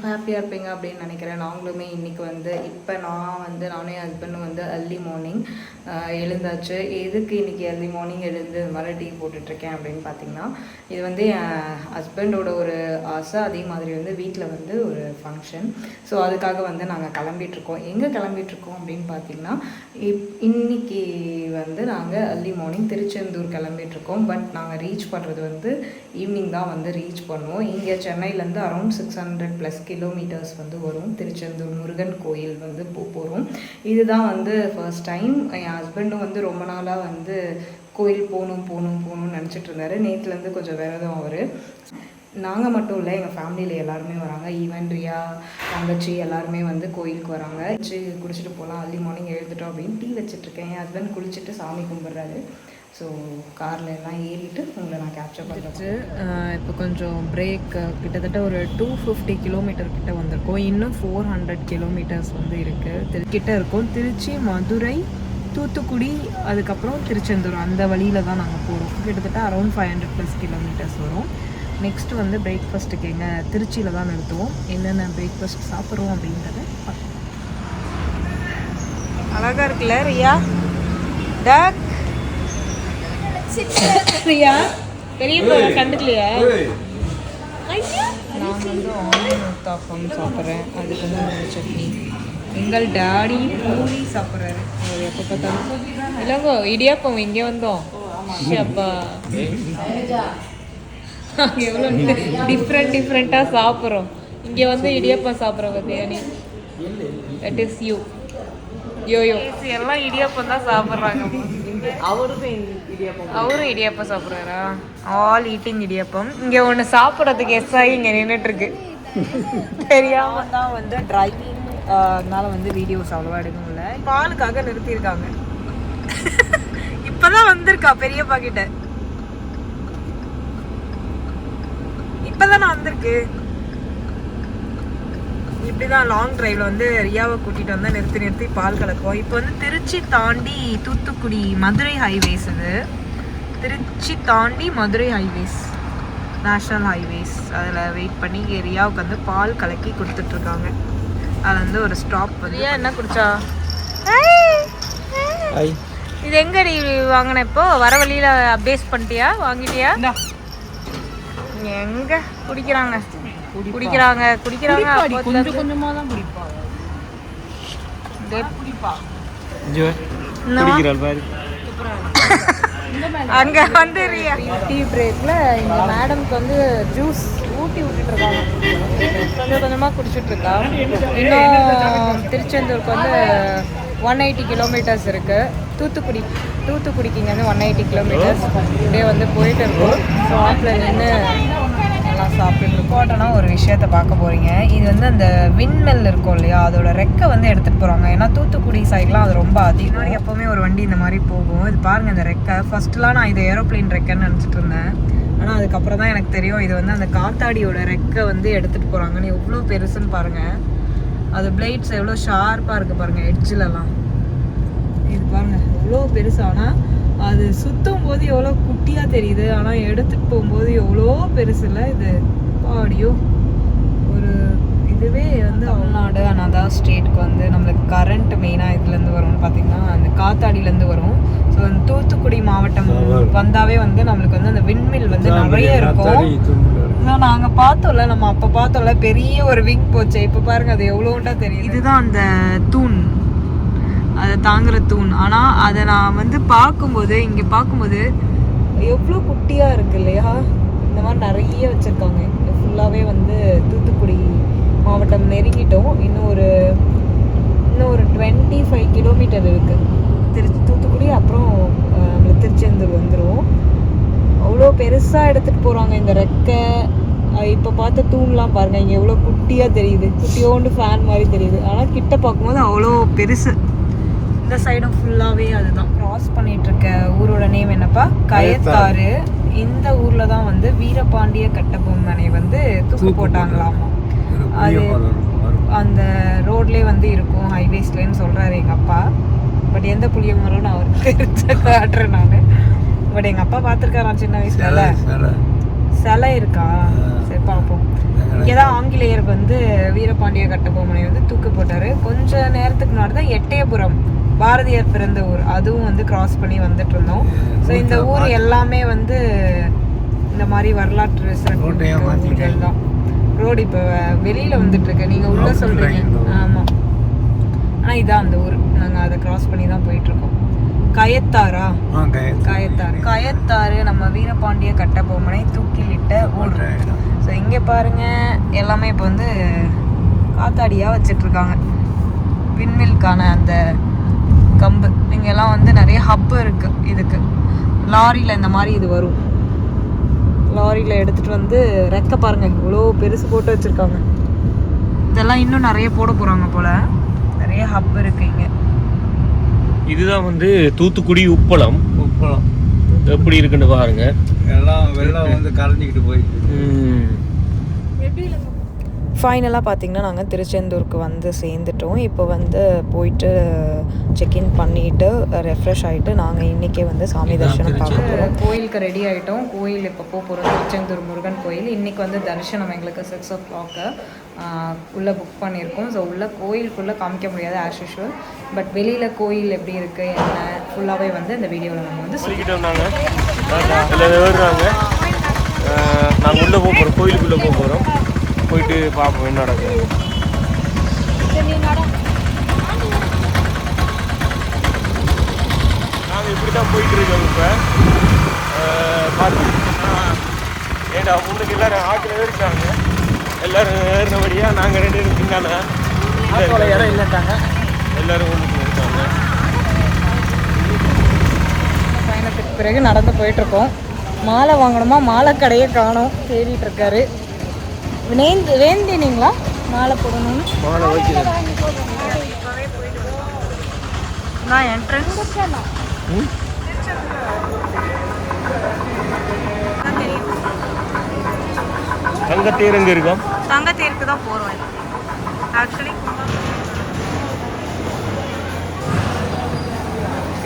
Life ஹாப்பியாக இருப்பீங்க அப்படின்னு நினைக்கிறேன். நாங்களுமே இன்றைக்கி வந்து இப்போ நான் வந்து நானும் என் ஹஸ்பண்டும் வந்து அர்லி மார்னிங் எழுந்தாச்சு. எதுக்கு இன்றைக்கி அர்லி மார்னிங் எழுந்து இந்த மாதிரி டீ போட்டுட்ருக்கேன் அப்படின்னு பார்த்தீங்கன்னா இது வந்து என் ஹஸ்பண்டோட ஒரு ஆசை. அதே மாதிரி வந்து வீட்டில் வந்து ஒரு ஃபங்க்ஷன் ஸோ அதுக்காக வந்து நாங்கள் கிளம்பிட்டுருக்கோம் எங்கே கிளம்பிட்டுருக்கோம் அப்படின்னு பார்த்தீங்கன்னா இப் இன்னைக்கு வந்து நாங்கள் அர்லி மார்னிங் திருச்செந்தூர் கிளம்பிட்டுருக்கோம் பட் நாங்கள் ரீச் பண்ணுறது வந்து ஈவினிங் தான் வந்து ரீச் பண்ணுவோம். இங்கே சென்னையிலேருந்து around six hundred plus kilometres வந்து வரும். திருச்செந்தூர் முருகன் கோயில் வந்து போ போகிறோம் இதுதான் வந்து ஃபர்ஸ்ட் டைம் என் ஹஸ்பண்டும் வந்து ரொம்ப நாளாக வந்து கோயில் போகணும் போகணும் போகணும்னு நினச்சிட்டு இருந்தாரு. நேற்றுலேருந்து கொஞ்சம் விரதம் அவர். நாங்கள் மட்டும் இல்லை எங்கள் ஃபேமிலியில் எல்லாருமே வராங்க. ஈவன் ரியா தங்கச்சி எல்லாருமே வந்து கோயிலுக்கு வராங்க. குடிச்சிட்டு போகலாம் அர்லி மார்னிங் எழுந்துட்டோம் அப்படின்னு டீ இருக்கேன். என் ஹஸ்பண்ட் குளிச்சுட்டு சாமி கும்பிட்றாரு. ஸோ காரில் எல்லாம் ஏறிட்டு உங்களை நான் கேப்சர் பண்ணிட்டு இப்போ கொஞ்சம் பிரேக் கிட்டத்தட்ட ஒரு டூ ஃபிஃப்டி கிலோமீட்டர் கிட்ட வந்திருக்கோம். இன்னும் ஃபோர் ஹண்ட்ரட் கிலோமீட்டர்ஸ் வந்து இருக்குது கிட்ட இருக்கோம். திருச்சி மதுரை தூத்துக்குடி அதுக்கப்புறம் திருச்செந்தூர். அந்த வழியில் தான் நாங்கள் போகிறோம் கிட்டத்தட்ட around five hundred plus kilometres வரும். நெக்ஸ்ட் வந்து பிரேக்ஃபாஸ்ட்டுக்கு எங்கள் திருச்சியில் தான் நிறுத்துவோம். என்னென்ன பிரேக்ஃபாஸ்ட் சாப்பிட்றோம் அப்படின்றத அழகாக இருக்குல்ல ரியா? டக். ரியா பெரிய பொண்ணு கண்டுக்கலையா? நான் வந்து ஆனியன் உத்தாப்பம் சாப்பிட்றேன். அதுக்கு வந்து சட்னி. எங்கள் டாடி பூரி சாப்பிட்றாரு. அவர் எப்போ பார்த்தாலும். இல்லைங்கோ இடியாப்பம் இங்கே வந்தோம். அப்பா எவ்வளோ டிஃப்ரெண்ட் டிஃப்ரெண்ட்டாக சாப்பிட்றோம். இங்கே வந்து இடியாப்பம் சாப்பிட்றோம் பார்த்தியா நீ? தட் இஸ் யூ யோயோ எல்லாம் இடியாப்பம் தான் சாப்பிட்றாங்க. அவருக்கும் இடியாப்பம் அவரும் இடியாப்பம் சாப்பிட்றாரா? All eating idiyappam. இங்கே ஒன்று சாப்பிட்றதுக்கு எஸ் ஆகி இங்கே நின்றுட்டுருக்கு தெரியாம. தான் வந்து டிரைவிங் அதனால வந்து வீடியோஸ் அவ்வளோவா எடுக்க முடியல. பாலுக்காக நிறுத்தியிருக்காங்க. இப்போதான் வந்திருக்கா பெரியப்பா கிட்ட. இப்போதான் நான் வந்திருக்கு இப்படிதான் லாங் டிரைவ்ல வந்து ரியாவை கூட்டிட்டு வந்தா நிறுத்தி நிறுத்தி பால் கலக்குவோம். இப்போ வந்து திருச்சி தாண்டி தூத்துக்குடி மதுரை ஹைவேஸ் இது. திருச்சி தாண்டி மதுரை ஹைவேஸ் நேஷ்னல் ஹைவேஸ் அதில் வெயிட் பண்ணி ரியாவுக்கு வந்து பால் கலக்கி கொடுத்துட்ருக்காங்க அதில் வந்து ஒரு ஸ்டாப் வந்து ரியா என்ன குடிச்சா? இது எங்கடி வாங்கின இப்போ? வர வழியில அப்டேஸ் பண்ணிட்டியா? வாங்கிட்டியா? எங்க குடிக்கிறாங்க? குடிக்கிறாங்க குடிக்கிறாங்க கொஞ்சம் கொஞ்சமா தான் குடிப்பா. இருந்து குடிப்பா. இன்னும்? அங்க வந்து டீ பிரேக்ல இந்த மேடம்க்கு வந்து ஜூஸ் ஊட்டி விட்டுட்டு இருக்காங்க கொஞ்சம் கொஞ்சமா குடிச்சிட்டு இருக்கா இன்னும் திருச்செந்தூருக்கு வந்து ஒன் எயிட்டி கிலோமீட்டர்ஸ் இருக்கு. தூத்துக்குடி தூத்துக்குடிக்கு இங்க வந்து ஒன் எயிட்டி கிலோமீட்டர்ஸ் இப்படியே வந்து போயிட்டு இருக்கோம். ஸோ ஆப்பில் நின்று எல்லாம் சாப்பிட்டு இருக்கோட்டனா ஒரு விஷயத்த பார்க்க போகிறீங்க இது வந்து அந்த விண்மெல் இருக்கும் இல்லையா? அதோட ரெக்கை வந்து எடுத்துகிட்டு போகிறாங்க ஏன்னா தூத்துக்குடி சைட்லாம் அது ரொம்ப அதிகம். எப்போவுமே ஒரு வண்டி இந்த மாதிரி போகும். இது பாருங்கள் இந்த ரெக்கை. ஃபஸ்ட்டுலாம் நான் இது ஏரோப்ளேன் ரெக்கைன்னு நினச்சிட்டு இருந்தேன். ஆனால் அதுக்கப்புறம் தான் எனக்கு தெரியும். இது வந்து அந்த காத்தாடியோட ரெக்கை வந்து எடுத்துட்டு நீ எவ்வளோ பெருசுன்னு பாருங்கள் அது பிளேட்ஸ் எவ்வளோ ஷார்ப்பாக இருக்குது பாருங்கள் எட்ஜிலலாம் இது பாருங்கள் எவ்வளோ பெருசானால் அது சுத்தும் போது எவ்வளோ குட்டியாக தெரியுது. ஆனால் எடுத்துட்டு போகும்போது எவ்வளோ பெருசு இல்லை. இது பாடியோ ஒரு இதுவே வந்து தமிழ்நாடு அனாதா ஸ்டேட்க்கு வந்து நம்மளுக்கு கரண்ட் மெயினாக இதுலேருந்து வரும்னு பார்த்தீங்கன்னா அந்த காத்தாடியிலேருந்து வரும். ஸோ அந்த தூத்துக்குடி மாவட்டம் வந்தாவே வந்து நம்மளுக்கு வந்து அந்த விண்மில் வந்து நிறைய இருக்கும். இதான் நாங்க பார்த்தோம்ல நம்ம அப்ப பார்த்தோம்ல பெரிய ஒரு விங் போச்சு. இப்ப பாருங்க அது எவ்வளோண்டா தெரியும் இதுதான் அந்த தூண். அதை தாங்குற தூண். ஆனா அதை நான் வந்து பார்க்கும்போது இங்க பார்க்கும்போது எவ்வளோ குட்டியா இருக்கு இல்லையா? இந்த மாதிரி நிறைய வச்சிருக்காங்க. இங்க ஃபுல்லாவே வந்து தூத்துக்குடி மாவட்டம் நெருங்கிட்டோம். இன்னும் ஒரு இன்னும் ஒரு டுவெண்ட்டி ஃபைவ் கிலோமீட்டர் இருக்கு. திருச்சி தூத்துக்குடி அப்புறம் அஹ், திருச்செந்தூர் வந்துடும் அவ்வளோ பெருசாக எடுத்துகிட்டு போகிறாங்க இந்த ரெக்கை. இப்போ பார்த்த தூண்லாம் பாருங்க. இங்கே எவ்வளோ குட்டியாக தெரியுது. குட்டியோண்டு ஃபேன் மாதிரி தெரியுது. ஆனால் கிட்ட பார்க்கும்போது அவ்வளோ பெருசு. இந்த சைடும் ஃபுல்லாகவே அதுதான். கிராஸ் பண்ணிட்டு இருக்க ஊரோட நேம் என்னப்பா? கயத்தாறு. இந்த ஊரில் தான் வந்து வீரபாண்டிய கட்டபொம்மனை வந்து தூக்கு போட்டாங்களாமா? அது அந்த ரோட்லேயே வந்து இருக்கும் ஹைவேஸ்லேன்னு சொல்கிறாரு எங்கள் அப்பா. பட் எந்த புளிய மரம்னு அவருக்கு தெரிஞ்ச காட்டுறேன் நான். பட் எங்கள் அப்பா பார்த்துருக்காராம் சின்ன வயசுல சிலை இருக்கா? சரி பார்ப்போம். இங்கே ஆங்கிலேயர் வந்து வீரபாண்டிய கட்டபொம்மனை வந்து தூக்கு போட்டார். கொஞ்ச நேரத்துக்கு முன்னாடி தான் எட்டயபுரம் பாரதியார் பிறந்த ஊர். அதுவும் வந்து கிராஸ் பண்ணி வந்துட்டு இருந்தோம் ஸோ இந்த ஊர் எல்லாமே வந்து இந்த மாதிரி வரலாற்று. ஊர்கள் தான். ரோடு இப்போ வெளியில வந்துட்டு இருக்கு நீங்க உள்ள Route சொல்றீங்க. line தான். ஆமா. ஆனா இதான் அந்த ஊர். நாங்க அதை கிராஸ் பண்ணி தான் போயிட்டு இருக்கோம் கயத்தாரா ஆ கயத்து கயத்தாறு. கயத்தாறு நம்ம வீரபாண்டிய கட்டபொம்மனை தூக்கிலிட்ட ஊர். ஸோ இங்கே பாருங்க. எல்லாமே இப்போ வந்து காத்தாடியாக வச்சிட்ருக்காங்க விண்மில்கான அந்த கம்பு. இங்கெல்லாம் வந்து நிறைய ஹப்பு இருக்குது இதுக்கு. லாரியில் இந்த மாதிரி இது வரும். லாரியில் எடுத்துகிட்டு வந்து ரெக்க பாருங்க இவ்வளோ பெருசு போட்டு வச்சுருக்காங்க. இதெல்லாம் இன்னும் நிறைய போட போகிறாங்க போல். நிறைய ஹப் இருக்குது இங்கே. இதுதான் வந்து தூத்துக்குடி உப்பளம். உப்பளம். எப்படி இருக்குன்னு பாருங்க. எல்லாம் வெள்ளம் வந்து கரைஞ்சிக்கிட்டு போயிட்டு ம். ஃபைனலாக பார்த்தீங்கன்னா நாங்கள் திருச்செந்தூருக்கு வந்து சேர்ந்துட்டோம். இப்போ வந்து போயிட்டு செக்இன் பண்ணிவிட்டு ரெஃப்ரெஷ் ஆகிட்டு நாங்கள் இன்றைக்கே வந்து சாமி தரிசனம் பார்க்க போகிறோம் கோயிலுக்கு ரெடி ஆகிட்டோம் கோயில் இப்போ போக போகிறோம் திருச்செந்தூர் முருகன் கோயில். இன்றைக்கி வந்து தரிசனம் எங்களுக்கு சிக்ஸ் ஓ கிளாக்கு உள்ளே புக் பண்ணியிருக்கோம். ஸோ உள்ளே கோயிலுக்குள்ளே காமிக்க முடியாது ஆஸ் யூஷுவல் பட் வெளியில் கோயில் எப்படி இருக்குது என்ன ஃபுல்லாகவே வந்து இந்த வீடியோவில் நம்ம வந்து ஏறுறாங்க நாங்கள் உள்ளே போக போகிறோம் கோயிலுக்குள்ளே போக போகிறோம் போயிட்டு பார்ப்போம் என்ன நடக்குது. நாங்கள் இப்படி தான் போயிட்டு இருக்கோம் இப்போ. பார்த்தோம் ஏண்டா முன்னுக்கு எல்லாரும் ஆட்டில் ஏறிட்டாங்க எல்லாரும் ஏறினபடியாக நாங்கள் ரெண்டு பேரும் பின்னால இடம் இல்லைட்டாங்க எல்லாரும் ஒன்றுக்கு இருக்காங்க பயணத்துக்கு பிறகு நடந்து போயிட்டுருக்கோம். மாலை வாங்கணுமா? மாலை கடையை காணோம். தேடிட்டு இருக்காரு. வேந்தி வேந்தினீங்களா? மாலை போடணும்னு? மாலை நான் என்ட்ரன்ஸ் தங்கத்தேர் எங்கே இருக்கோம்? தங்கத்தேருக்கு தான் போகிறோம் ஆக்சுவலி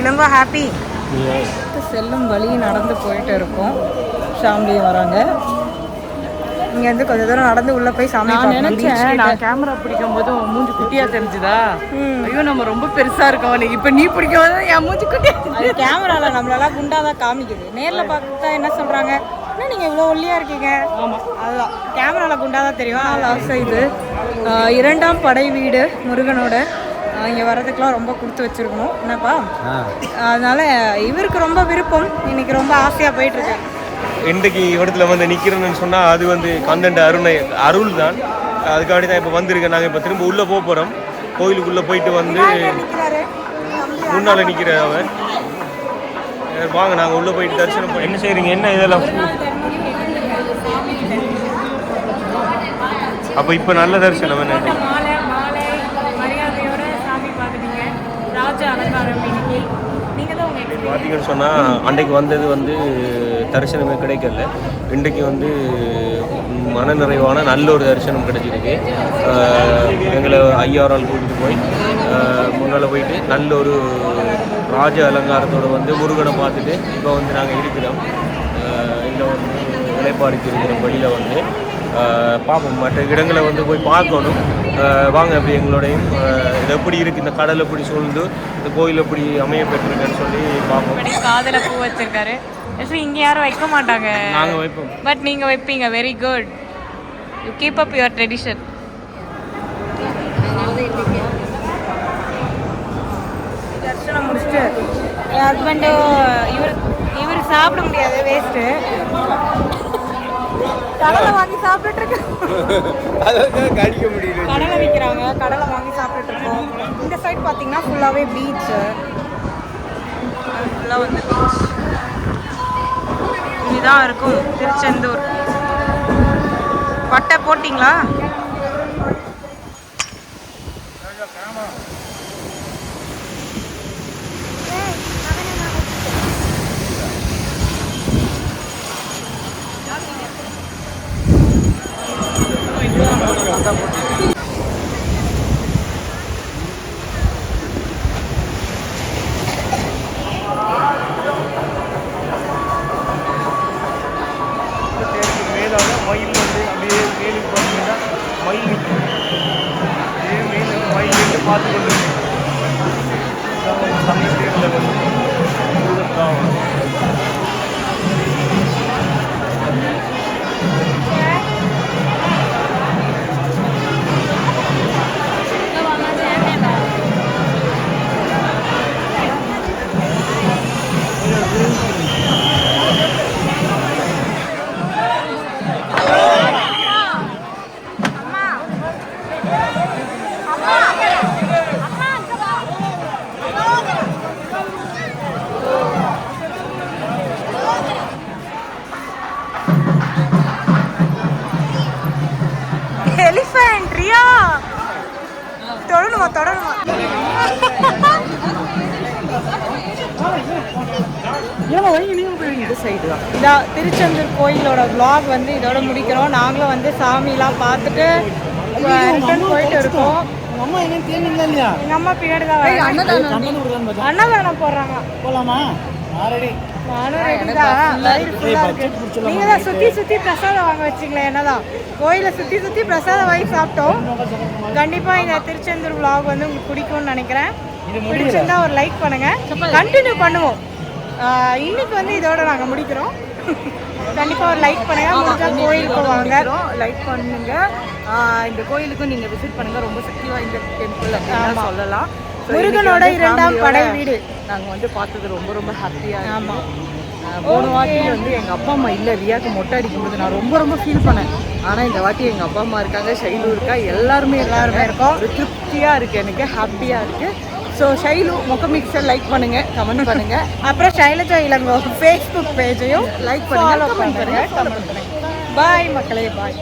இளங்கோ ஹாப்பி செல்லும் வழி நடந்து போயிட்டு இருக்கோம். ஃபேமிலியும் வராங்க. இங்கேருந்து கொஞ்ச தூரம் நடந்து உள்ளே போய் சாமி நான் நினைச்சேன். நான் கேமரா பிடிக்கும் போது மூஞ்சி குட்டியா தெரிஞ்சுதா. ஐயோ நம்ம ரொம்ப பெருசா இருக்கோம். நீ இப்ப நீ பிடிக்கும் போது என் மூஞ்சி குட்டியா அது கேமரால நம்மளெல்லாம் குண்டா தான் காமிக்குது. நேர்ல பார்த்தா என்ன சொல்றாங்க? என்ன நீங்க இவ்வளோ ஒல்லியா இருக்கீங்க. ஆமா. அதுதான். கேமரால குண்டா தான் தெரியும்? லாஸ்ட் இது. இரண்டாம் படை வீடு முருகனோட. இங்க வர்றதுக்கெல்லாம் ரொம்ப கொடுத்து வச்சிருக்கணும். என்னப்பா? அதனால இவருக்கு ரொம்ப விருப்பம். இன்னைக்கு ரொம்ப ஆசையா போயிட்டு இருக்கேன் இன்றைக்கு இடத்துல வந்து நிற்கிறேன்னு சொன்னால் அது வந்து கந்தண்ட அருணை அருள் தான் அதுக்காண்டி தான் இப்போ வந்திருக்கேன். நாங்கள் இப்போ திரும்ப உள்ளே போக போகிறோம் கோயிலுக்குள்ளே போயிட்டு வந்து முன்னால் நிற்கிற அவன் அஹ் வாங்க நாங்கள் உள்ளே போயிட்டு தரிசனம் என்ன செய்கிறீங்க என்ன இதெல்லாம்? அப்போ இப்போ நல்ல தரிசனம் என்ன. பார்த்தீங்கன்னு சொன்னால் அன்றைக்கு வந்தது வந்து தரிசனமே கிடைக்கல. இன்றைக்கு வந்து மனநிறைவான நல்ல ஒரு தரிசனம் கிடைச்சிருக்கு. எங்களை ஐயாரால் கூட்டிட்டு போய் முன்னால் போயிட்டு நல்ல ஒரு ராஜ அலங்காரத்தோட வந்து முருகனை பார்த்துட்டு இப்போ வந்து நாங்கள் இருக்கிறோம். இல்லை வந்து இலைப்பாடிக்கு இருக்கிற வழியில் வந்து பார்ப்போம் மற்ற இடங்களை வந்து போய் பார்க்கணும். வாங்க அப்படி எங்களோடையும் இது எப்படி இருக்குது இந்த கடல் எப்படி சூழ்ந்து இந்த கோயில் எப்படி அமைய பெற்றிருக்குன்னு சொல்லி பார்ப்போம். காதுல பூ வச்சிருக்காரு. ஆக்சுவலி இங்க யாரும் வைக்க மாட்டாங்க. நாங்கள் வைப்போம். பட் நீங்க வைப்பீங்க. Very good you keep up your tradition தர்ஷனம் முடிச்சுட்டு என் ஹஸ்பண்டு இவர் இவர் சாப்பிட முடியாது வேஸ்ட்டு கடலை வாங்கி சாப்பிட்டுட்டு இருக்கு அதான் கடிக்க முடியல. கடலை விற்கிறாங்க கடலை வாங்கி சாப்பிட்டுட்டு இருக்கோம் இந்த சைட் பார்த்தீங்கன்னா ஃபுல்லாகவே பீச்சு ஃபுல்லாக வந்து பீச் இதுதான் இருக்கும் திருச்செந்தூர். பட்டை போட்டிங்களா? Gracias. திருச்செந்தூர் கோயிலோட vlog வந்து இதோட முடிக்கிறோம். நாங்களும் வந்து சாமிலாம் பார்த்துட்டு ரிட்டர்ன் போயிட்டு இருக்கோம். அம்மா என்ன தேனீங்களா இல்லையா? எங்க அம்மா பின்னாடி தான் பார்த்தா அன்னதானம் போடுறாங்க. போலாமா? ஆல்ரெடி. நீங்க தான் சுத்தி சுத்தி பிரசாதம் வாங்க வச்சிங்களே என்னதான்? கோயிலை சுத்தி சுத்தி பிரசாதம் வாங்கி சாப்பிட்டோம். கண்டிப்பா இந்த திருச்செந்தூர் vlog வந்து உங்களுக்கு பிடிக்கும்னு நினைக்கிறேன். பிடிச்சிருந்தா ஒரு லைக் பண்ணுங்க. கண்டினியூ பண்ணுவோம். இன்னைக்கு வந்து இதோட நாங்க முடிக்கிறோம். கண்டிப்பா ஒரு லைக் பண்ணுங்க. முடிஞ்சா கோயிலுக்கு வாங்க. லைக் பண்ணுங்க. இந்த கோயிலுக்கும் நீங்க விசிட் பண்ணுங்க. ரொம்ப சக்தி வாய்ந்த டெம்பிள் அப்படின்னு. சொல்லலாம். முருகனோட இரண்டாம் படை வீடு. நாங்க வந்து பார்த்தது ரொம்ப ரொம்ப ஹாப்பியா ஆமா. போன. வாட்டி வந்து எங்க அப்பா அம்மா இல்ல. ரியாக்கு மொட்டை அடிக்கும்போது நான் ரொம்ப ரொம்ப ஃபீல் பண்ணேன். ஆனா இந்த வாட்டி எங்க அப்பா அம்மா இருக்காங்க. ஷைலு இருக்கா. எல்லாருமே எல்லாருமே. இருக்கோம். ஒரு திருப்தியா இருக்கு. எனக்கு ஹாப்பியா இருக்கு. ஸோ ஷைலு மொக்க மிக்சர் லைக் பண்ணுங்க கமெண்ட் பண்ணுங்க. அப்புறம் சைலஜா இளங்கோ ஃபேஸ்புக் பேஜையும் லைக் பண்ணுங்க ஃபாலோ கமெண்ட் பண்ணுங்க. பண்ணுங்க கமெண்ட் பண்ணுங்க. பாய் மக்களே பாய்